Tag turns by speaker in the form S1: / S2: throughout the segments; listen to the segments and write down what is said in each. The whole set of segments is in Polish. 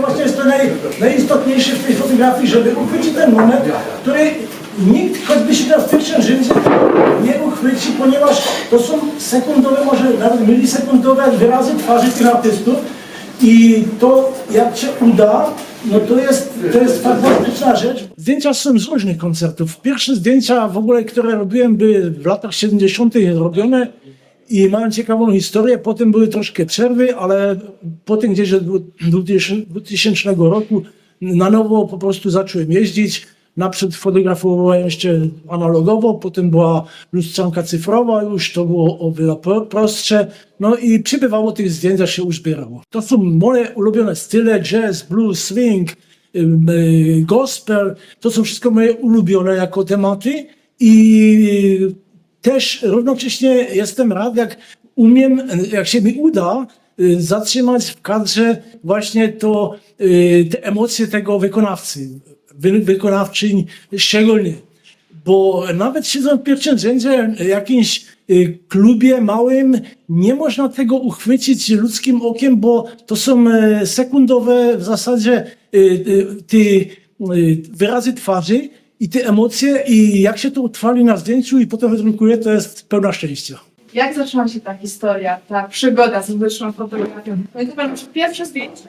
S1: Właśnie jest to naj, najistotniejsze w tej fotografii, żeby uchwycić ten moment, który nikt, choćby siedział w tym księżycu, nie uchwyci, ponieważ to są sekundowe, może nawet milisekundowe wyrazy twarzy tych artystów i to jak się uda, no to jest, to jest fantastyczna rzecz. Zdjęcia są z różnych koncertów. Pierwsze zdjęcia w ogóle, które robiłem, były w latach 70. robione i mają ciekawą historię. Potem były troszkę przerwy, ale potem gdzieś od 2000 roku na nowo po prostu zacząłem jeździć. Naprzód fotografowałem jeszcze analogowo, potem była lustrzanka cyfrowa już, to było o wiele pro- prostsze. No i przybywało tych zdjęć, a się uzbierało. To są moje ulubione style, jazz, blues, swing, y, gospel. To są wszystko moje ulubione jako tematy i też równocześnie jestem rad, jak umiem, jak się mi uda y, zatrzymać w kadrze właśnie to, y, te emocje tego wykonawcy, wy, wykonawczyń szczególnie. Bo nawet siedząc w pierwszym rzędzie w jakimś y, klubie małym, nie można tego uchwycić ludzkim okiem, bo to są e, sekundowe w zasadzie te wyrazy twarzy i te emocje i jak się to utrwali na zdjęciu i potem wydrukuje, to jest pełna szczęścia.
S2: Jak zaczęła się ta historia, ta przygoda z muzyczną fotografią? Pamięta Pan wasze pierwsze zdjęcie?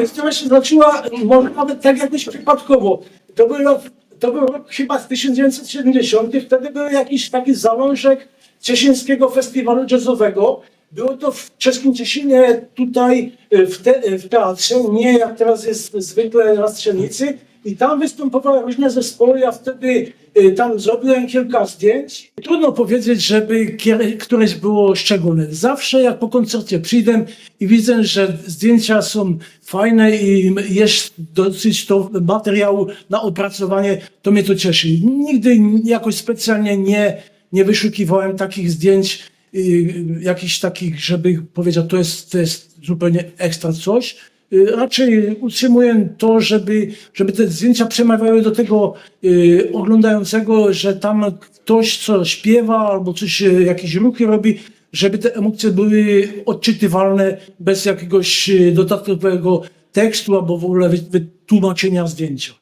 S1: Historia się zaczęła może nawet tak jakoś przypadkowo. To był rok, to był rok chyba z 1970. Wtedy był jakiś taki zalążek Cieszyńskiego Festiwalu Jazzowego. Było to w czeskim Cieszynie, tutaj e, w, te, w teatrze, nie jak teraz jest zwykle na strzelnicy. I tam występowały różne zespoły, ja wtedy e, tam zrobiłem kilka zdjęć. Trudno powiedzieć, żeby któreś było szczególne. Zawsze jak po koncercie przyjdę i widzę, że zdjęcia są fajne i jest dosyć to materiału na opracowanie, to mnie to cieszy. Nigdy jakoś specjalnie nie, nie wyszukiwałem takich zdjęć, y, jakichś takich, żeby powiedział, to jest, to jest zupełnie ekstra coś. Y, Raczej utrzymuję to, żeby, żeby te zdjęcia przemawiały do tego y, oglądającego, że tam ktoś co śpiewa albo coś, y, jakieś ruchy robi, żeby te emocje były odczytywalne bez jakiegoś y, dodatkowego tekstu albo w ogóle wy- wytłumaczenia zdjęcia.